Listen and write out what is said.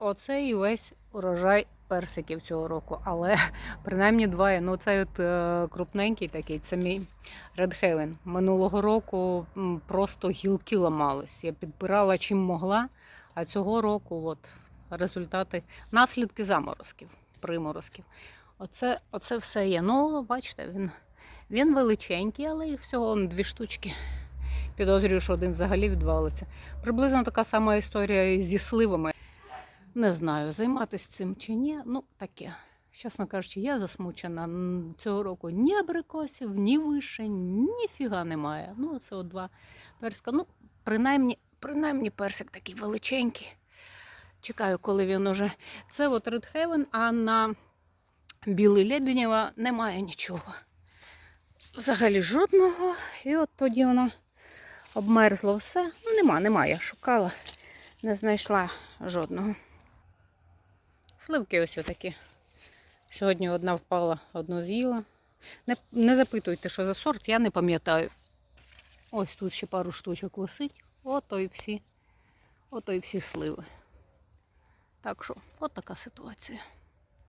оце і весь урожай персиків цього року. Але принаймні два. Ну, цей от е, крупненький такий, це мій Red Heaven. Минулого року просто гілки ламались. Я підбирала чим могла, а цього року от результати, наслідки заморозків, приморозків. Оце, оце все є. Ну, бачите, він, він величенький, але їх всього дві штучки. Підозрюю, що один взагалі відвалиться. Приблизно така сама історія зі сливами. Не знаю, займатися цим чи ні. Ну, таке. Чесно кажучи, я засмучена. Цього року ні абрикосів, ні вишень, ніфіга немає. Ну, це от два персика. Ну, принаймні, принаймні персик такий величенький. Чекаю, коли він уже. Це от Red Heaven, а на Білий Лебінєва немає нічого. Взагалі жодного. І от тоді воно обмерзло все. Ну, нема, немає. Шукала, не знайшла жодного. Сливки ось отакі. Сьогодні одна впала, одну з'їла. Не, не запитуйте, що за сорт, я не пам'ятаю. Ось тут ще пару штучок висить. Ото і всі. Ото і всі сливи. Так що, от така ситуація.